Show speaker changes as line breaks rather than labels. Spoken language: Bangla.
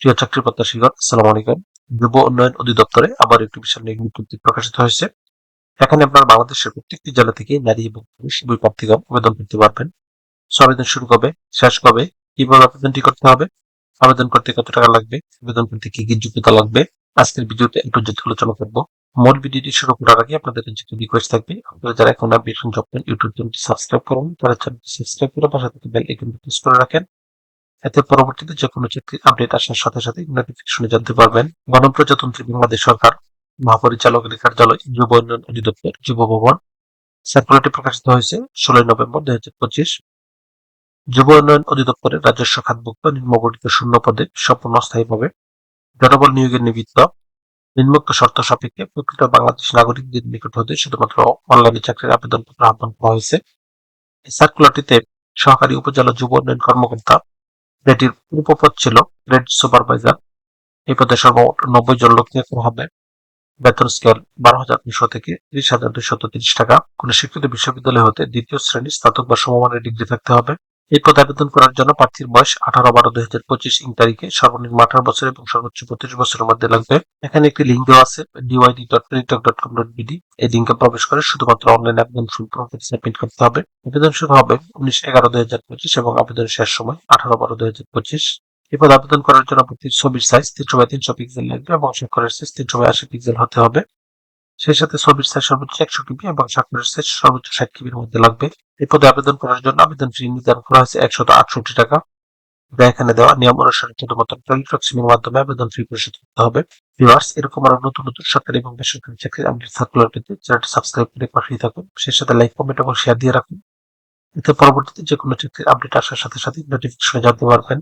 প্রিয় চাকরি প্রত্যাশীগণ, আসসালামু আলাইকুম। যুব উন্নয়ন অধিদপ্তরে আবার একটি বিশাল নিয়োগ বিজ্ঞপ্তি প্রকাশিত হয়েছে। এখানে আপনার বাংলাদেশের প্রত্যেকটি জেলা থেকে নারী এবং পুরুষ দুই প্রার্থীগণ আবেদন করতে পারবেন। আবেদন শুরু কবে, শেষ কবে, কীভাবে আবেদনটি করতে হবে, আবেদন করতে কত টাকা লাগবে, আবেদন করতে কি কি যোগ্যতা লাগবে, আজকের ভিডিওতে একটু যেত আলোচনা করব। মূল ভিডিওটি শুরু করার আগে আপনাদের একটি রিকোয়েস্ট থাকবে, আপনারা যারা এখন বিশন জব ইউটিউব চ্যানেলটি সাবস্ক্রাইব করুন, তারা চ্যানেলটি সাবস্ক্রাইব করে পাশে থেকে বেল আইকনটি প্রেস করে রাখেন। এতে পরবর্তীতে যে কোনো আপডেট আসার সাথে সাথে নোটিফিকেশনে জানতে পারবেন। গণপ্রজাতন্ত্রী বাংলাদেশ সরকার মহাপরিচালকের কার্যালয় যুব উন্নয়ন অধিদপ্তর, যুব ভবন। সার্কুলারটি প্রকাশিত হয়েছে ষোলোই নভেম্বর দুই হাজার পঁচিশ। যুব উন্নয়ন অধিদপ্তরের রাজস্ব খাতভুক্ত নিম্নবর্ণিত শূন্য পদে সম্পূর্ণ স্থায়ীভাবে। জনবল নিয়োগের নিমিত্ত নিম্নোক্ত শর্ত সাপেক্ষে প্রকৃত বাংলাদেশ নাগরিকদের নিকট হতে শুধুমাত্র অনলাইনে চাকরির আবেদনপত্র আহ্বান করা হয়েছে। এই সার্কুলারটিতে সহকারী উপজেলা যুব উন্নয়ন কর্মকর্তা যেটির উপপদ ছিল গ্রেড সুপারভাইজার। এই পদে সর্বমোট নব্বই জন লোক নিয়োগ করা হবে। বেতন স্কেল বারো হাজার দুশো থেকে ত্রিশ হাজার দুশত তিরিশ টাকা। কোনো শিক্ষিত বিশ্ববিদ্যালয় হতে দ্বিতীয় শ্রেণির স্নাতক বা সমমানের ডিগ্রি থাকতে হবে। এই পদে আবেদন করার জন্য প্রার্থীর বয়স আঠারো বারো দুই হাজার পঁচিশ ইং তারিখে সর্বনিম্ন আঠারো বছর এবং সর্বোচ্চ পঁচিশ বছরের মধ্যে লাগবে। এখানে একটি লিঙ্ক দেওয়া আছে DYD dot dot com dot BD এই লিঙ্কে প্রবেশ করে শুধুমাত্র অনলাইন আবেদন ফুল সাবমিট করতে হবে। আবেদন শুরু হবে উনিশ এগারো দুই হাজার পঁচিশ এবং আবেদন শেষ সময় আঠারো বারো দুই হাজার পঁচিশ। এরপর আবেদন করার জন্য প্রতিটি ছবির সাইজ তিনশো বাই তিনশো পিক্সেল লাগবে এবং স্বাক্ষরের সাইজ তিনশো বাই আশি পিক্সেল হতে হবে। সেই সাথে ছবির সাইজ সর্বোচ্চ একশো কিবি এবং স্বাক্ষরের সাইজ সর্বোচ্চ ষাট কিবির মধ্যে লাগবে। এই পদে আবেদন করার জন্য আবেদন ফি নির্ধারণ করা হয়েছে একশত আটষট্টি টাকা। এখানে দেওয়া নিয়ম অনুসারে শুধুমাত্র টেলিটক সিমের মাধ্যমে আবেদন ফি পরিশোধ করতে হবে। ভিউয়ার্স এরকম আরও নতুন নতুন সরকারি এবং বেসরকারি চাকরির আপডেট সার্কুলার পেতে চ্যানেলটি সাবস্ক্রাইব করে পাশেই থাকুন। সেই সাথে লাইক কমেন্ট এবং শেয়ার দিয়ে রাখুন। এতে পরবর্তীতে যে কোনো চাকরির আপডেট আসার সাথে সাথে নোটিফিকেশনে জানতে পারবেন।